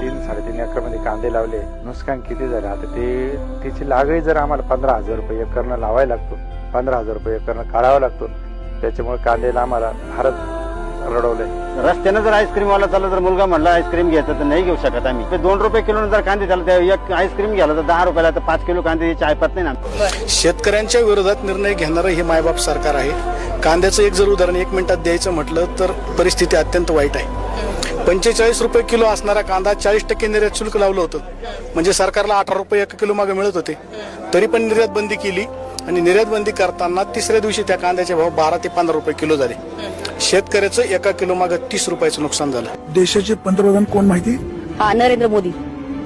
तीन साडेतीन एकरमध्ये कांदे लावले. नुकसान किती झालं? आता ते त्याची लागही जर आम्हाला पंधरा हजार रुपये एकरनं लावायला लागतो पंधरा हजार रुपये एकरनं काढावा लागतो. त्याच्यामुळे कांदेला आम्हाला भारत रडवलंय. रस्त्यानं जर आईस्क्रीम वाला चालला तर मुलगा म्हणला आईस्क्रीम घ्यायचं तर नाही घेऊ शकत आम्ही. ते दोन रुपये किलो जर कांदे त्या एक आईस्क्रीम घ्यायला तर दहा रुपयाला तर पाच किलो कांदे चाय पात नाही ना शेतकऱ्यांच्या विरोधात निर्णय घेणारं हे मायबाप सरकार आहे. कांद्याचं एक जर उदाहरण एक मिनिटात द्यायचं म्हटलं तर परिस्थिती अत्यंत वाईट आहे. पंचेचाळीस रुपये किलो असणारा कांदा चाळीस टक्के निर्यात शुल्क लावलं होतं. म्हणजे सरकारला अठरा रुपये एक किलो मागे मिळत होते. तरी पण निर्यात बंदी केली आणि निर्यात बंदी करताना तिसऱ्या दिवशी त्या कांद्याचे भाव बारा ते पंधरा रुपये किलो झाले. शेतकऱ्याचं एका किलो मागे तीस रुपयाचं नुकसान झालं. देशाचे पंतप्रधान कोण माहिती? हा नरेंद्र मोदी.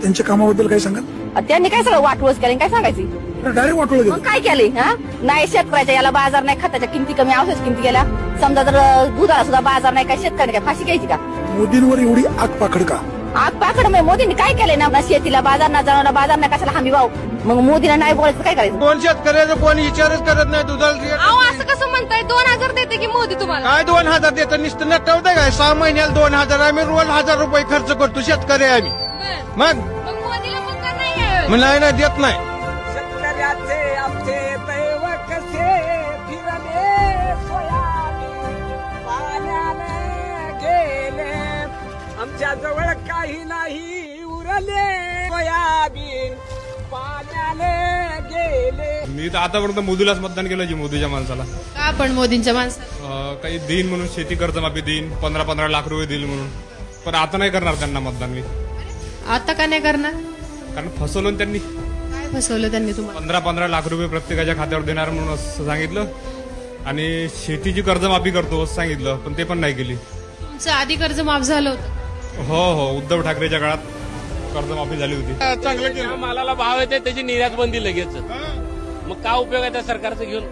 त्यांच्या कामाबद्दल काय सांगाल? त्यांनी काय सगळं वाटवच केलं काय सांगायची? डायरेक्ट वाटवलं मग गेलं काय केले हा? नाही शेतकऱ्याच्या याला बाजार नाही खताच्या किमती कमी औषध किमती गेल्या समजा जर दुधाला सुद्धा बाजार नाही काय शेतकऱ्याने काय फाशी घ्यायची का? मोदींवर एवढी आग पाखड का? आग पाकड मग मोदींनी काय केलंय? ना ना शेतीला बाजार ना जनावरांना बाजार नाही कशाला हमी भाव मग मोदीला नाही बोलायचं काय करायचं? दोन शेतकऱ्याचं कोण विचारच करत नाही दुधाला. अहो असं कसं म्हणताय? दोन हजार देते की मोदी तुम्हाला? काय दोन हजार देतं? नुसतं नटवतंय काय? सहा महिन्याला दोन हजार आम्ही रोज हजार रुपये खर्च करतो शेतकरी आम्ही. बरं. मग? मग मोदीला मग का नाही आहे? मग नाही नाही देत नाही. शेतकऱ्याचे आमचे दैव कसे फिरले. आमच्या जवळ काही नाही. उरले सोयाबीन. पाण्याने गेले. मी तर आतापर्यंत मोदीलाच मतदान केलं जी मोदीच्या माणसाला. का आपण मोदींच्या माणसाला? अं, काही देईन म्हणून शेती कर्जमाफी देईन पंधरा पंधरा लाख रुपये देईल म्हणून. पण आता नाही करणार त्यांना मतदान मी. आता का नाही करणार? कारण फसवलं त्यांनी. काय फसवलं त्यांनी तुम्हाला? पंधरा पंधरा लाख रुपये प्रत्येकाच्या खात्यावर देणार म्हणून असं सांगितलं. आणि शेतीची कर्जमाफी करतो असं सांगितलं पण ते पण नाही केली. तुमचं आधी कर्ज माफ झालं होतं. हो हो उद्धव ठाकरेच्या काळात कर्जमाफी झाली होती. चांगलं केलं. मालाला भाव येते त्याची निर्यात बंदी लगेच. मग काय उपयोग आहे त्या सरकारचं घेऊन?